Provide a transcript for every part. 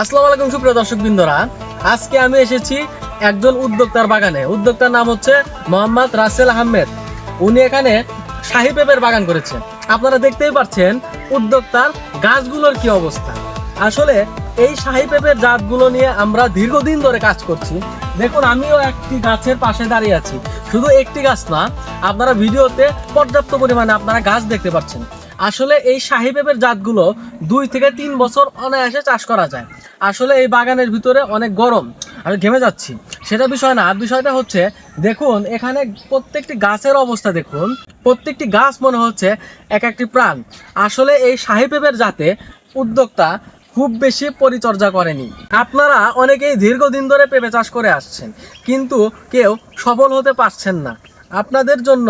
আসসালামু আলাইকুম সুপ্রিয় দর্শক বিন্দুরা আজকে আমি এসেছি একজন উদ্যোক্তার বাগানে। উদ্যোক্তার নাম হচ্ছে মোহাম্মদ রাসেল আহমেদ। উনি এখানে শাহি পেঁপের বাগান করেছেন। আপনারা দেখতেই পাচ্ছেন উদ্যোক্তার গাছগুলোর কি অবস্থা। আসলে এই শাহি পেঁপের জাতগুলো নিয়ে আমরা দীর্ঘদিন ধরে কাজ করছি। দেখুন, আমিও একটি গাছের পাশে দাঁড়িয়ে আছি। শুধু একটি গাছ না, আপনারা ভিডিওতে পর্যাপ্ত পরিমাণে আপনারা গাছ দেখতে পাচ্ছেন। আসলে এই শাহি পেঁপের জাতগুলো দুই থেকে তিন বছর অনায়াসে চাষ করা যায়। আসলে এই বাগানের ভিতরে অনেক গরম। আমি ঘেমে যাচ্ছি। সেটা বিষয় না, আর বিষয়টা হচ্ছে, দেখুন, এখানে প্রত্যেকটি গাছের অবস্থা দেখুন। প্রত্যেকটি গাছ মনে হচ্ছে এক একটি প্রাণ। আসলে এই শাহি পেঁপের জাতে উদ্যোক্তা খুব বেশি পরিচর্যা করেনি। আপনারা অনেকেই দীর্ঘদিন ধরে পেঁপে চাষ করে আসছেন, কিন্তু কেউ সফল হতে পারছেন না। আপনাদের জন্য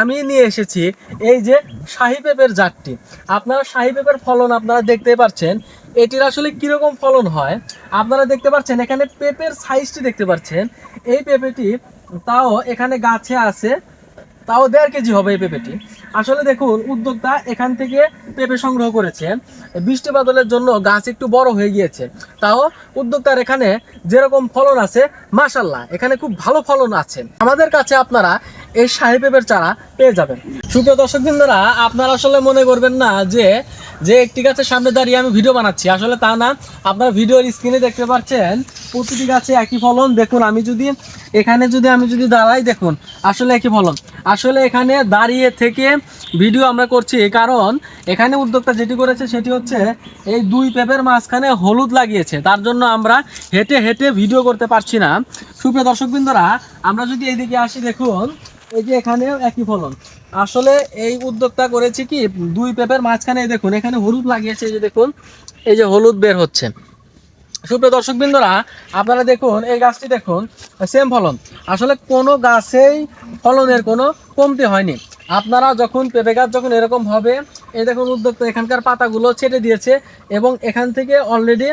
আমি নিয়ে এসেছি এই যে শাহি পেঁপের জাতটি। আপনারা শাহি পেঁপের ফলন আপনারা দেখতে পাচ্ছেন। এটির আসলে কীরকম ফলন হয়? আপনারা দেখতে পাচ্ছেন এখানে পেঁপের সাইজটি দেখতে পাচ্ছেন। এই পেঁপেটি তাও এখানে গাছে আছে, তাও দেড় কেজি হবে এই পেঁপেটি। আসলে দেখুন, উদ্যোক্তা এখান থেকে পেঁপে সংগ্রহ করেছে। বৃষ্টি বাদলের জন্য গাছ একটু বড় হয়ে গিয়েছে। তাও উদ্যোক্তার এখানে যেরকম ফলন আছে মাসাল্লাহ এখানে খুব ভালো ফলন আছে। আমাদের কাছে আপনারা এই শাড়ি পেঁপের চারা পেয়ে যাবেন। সুপ্রিয় দর্শক বৃন্দরা আপনারা আসলে মনে করবেন না যে যে একটি গাছের সামনে দাঁড়িয়ে আমি ভিডিও বানাচ্ছি। আসলে তা না, আপনারা ভিডিওর স্ক্রিনে দেখতে পাচ্ছেন, প্রতিটি গাছে একই ফলন। দেখুন, আমি যদি, এখানে যদি, আমি যদি দাঁড়াই, দেখুন, আসলে একই ফলন। আসলে এখানে দাঁড়িয়ে থেকে ভিডিও আমরা করছি কারণ, এখানে উদ্যোক্তা যেটি করেছে সেটি হচ্ছে, এই দুই পেপের মাঝখানে হলুদ লাগিয়েছে। তার জন্য আমরা হেঁটে হেঁটে ভিডিও করতে পারছি না। সুপ্রিয় দর্শকবৃন্দরা, আমরা যদি এইদিকে আসি, দেখুন এই যে এখানেও একই ফলন। আসলে এই উদ্যোক্তা করেছি কি, দুই পেপের মাঝখানে দেখুন, এখানে হলুদ লাগিয়েছে, এই যে দেখুন, এই যে হলুদ বের হচ্ছে। সুপ্রিয় দর্শক আপনারা দেখুন, এই গাছটি দেখুন সেম ফলন। আসলে কোনো গাছেই ফলনের কোনো কমতি হয়নি। আপনারা যখন পেঁপে গাছ যখন এরকম হবে এই দেখুন উদ্যোক্তা, এখানকার পাতাগুলো ছেটে দিয়েছে এবং এখান থেকে অলরেডি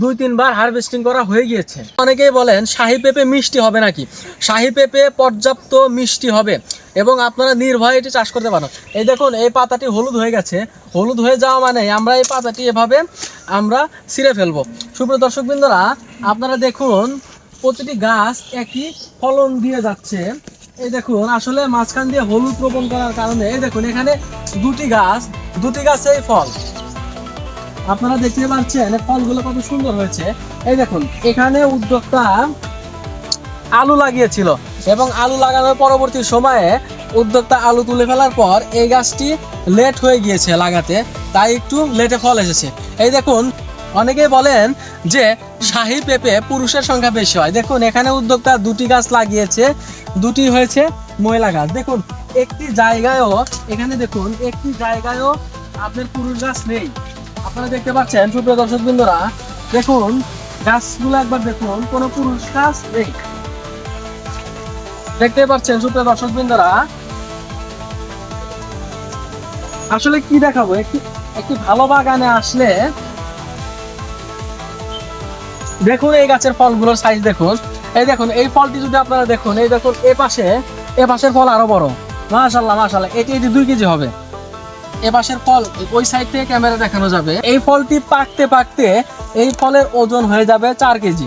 দুই, তিনবার হারভেস্টিং করা হয়ে গিয়েছে। অনেকেই বলেন, শাহি পেঁপে মিষ্টি হবে নাকি? শাহি পেঁপে পর্যাপ্ত মিষ্টি হবে এবং আপনারা নির্ভয়ে এটি চাষ করতে পারেন। এই দেখুন, এই পাতাটি হলুদ হয়ে গেছে। হলুদ হয়ে যাওয়া মানে আমরা এই পাতাটি এভাবে আমরা ছিঁড়ে ফেলব। সুপ্রিয় দর্শকবৃন্দরা আপনারা দেখুন, প্রতিটি গাছ একই ফলন দিয়ে যাচ্ছে। এই দেখুন, আসলে মাঝখান দিয়ে হলুদ রোপণ করার কারণে, এই দেখুন, এখানে দুটি গাছ দুটি গাছেই ফল। আপনারা দেখতে পাচ্ছেন ফলগুলো কত সুন্দর হয়েছে। এই দেখুন, এখানে উদ্যোক্তা আলু লাগিয়েছিল এবং আলু লাগানোর পরবর্তী সময়ে উদ্যোক্তা আলু তুলে ফেলার পর এই গাছটি লেট হয়ে গিয়েছে লাগাতে, তাই একটু লেটে ফল এসেছে। এই দেখুন, অনেকেই বলেন যে শাহি পেঁপে পুরুষের সংখ্যা বেশি হয়। দেখুন, এখানে উদ্যোক্তা দুটি গাছ লাগিয়েছে, দুটি হয়েছে মহিলা গাছ। দেখুন একটি জায়গায়ও, এখানে দেখুন, একটি জায়গায়ও আপনার পুরুষ গাছ নেই। আপনারা দেখতে পাচ্ছেন, সুপ্রিয় দর্শক বিন্দুরা, দেখুন, গাছগুলো একবার দেখুন, কোনো পুরুষ গাছ নেই। দেখতে পাচ্ছেন, সুপ্রিয় দর্শক বৃন্দরা, আসলে কি দেখাবো? একটি একটি ভালো বাগানে আসলে দেখুন এই গাছের ফলগুলোর সাইজ দেখুন। এই দেখুন, এই ফলটি যদি আপনারা দেখুন, এই দেখুন, এ পাশে, এ পাশের ফল আরও বড়। মাশাল্লাহ মাশাল্লাহ এটি এটি দুই কেজি হবে, এ পাশের ফল, ওই সাইড থেকে ক্যামেরা দেখানো যাবে। এই ফলটি পাকতে পাকতে এই ফলের ওজন হয়ে যাবে চার কেজি।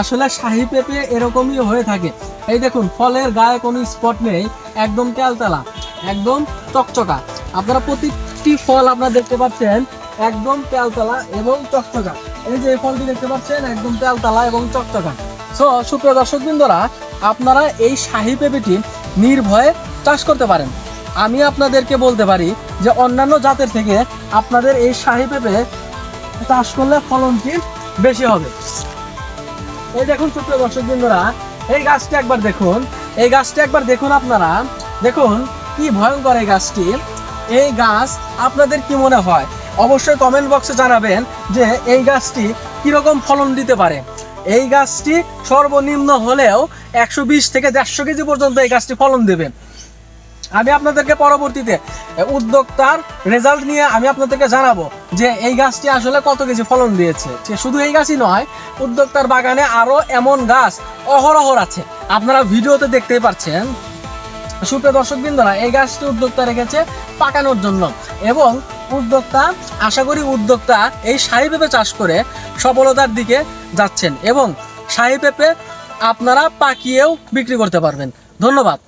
আসলে শাহি পেঁপে এরকমই হয়ে থাকে। এই দেখুন, ফলের গায়ে কোনো স্পট নেই, একদম তেলতেলা, একদম চকচকা। আপনারা প্রতিটি ফল আপনারা দেখতে পাচ্ছেন, একদম তেলতলা এবং চকচকা। এই যে এই ফলটি দেখতে পাচ্ছেন, একদম তেলতলা এবং চকচকা। সো সুপ্রিয় দর্শক বৃন্দরা আপনারা এই শাহি পেঁপেটি নির্ভয়ে চাষ করতে পারেন। আমি আপনাদেরকে বলতে পারি যে অন্যান্য জাতের থেকে আপনাদের এই শাহি পেঁপে চাষ করলে ফলনটি বেশি হবে। এই দেখুন ছোট্ট দর্শক বন্ধুরা এই গাছটি একবার দেখুন। এই গাছটি একবার দেখুন আপনারা। দেখুন, কি ভয়ঙ্কর এই গাছটি। এই গাছ আপনাদের কি মনে হয়? অবশ্যই কমেন্ট বক্সে জানাবেন যে এই গাছটি কীরকম ফলন দিতে পারে। এই গাছটি সর্বনিম্ন হলেও একশো বিশ থেকে দেড়শো কেজি পর্যন্ত এই গাছটি ফলন দেবে আমি আপনাদেরকে পরবর্তীতে উদ্যোক্তার রেজাল্ট নিয়ে আমি আপনাদেরকে জানাব যে এই গাছটি আসলে কত কেজি ফলন দিয়েছে। সে শুধু এই গাছই নয়, উদ্যোক্তার বাগানে আরও এমন গাছ অহরহর আছে। আপনারা ভিডিওতে দেখতেই পাচ্ছেন। সুপ্রিয় দর্শক বিন্দুরা এই গাছটি উদ্যোক্তা রেখেছে পাকানোর জন্য এবং উদ্যোক্তা, আশা করি উদ্যোক্তা এই শাহি পেঁপে চাষ করে সফলতার দিকে যাচ্ছেন এবং শাহি পেঁপে আপনারা পাকিয়েও বিক্রি করতে পারবেন। ধন্যবাদ।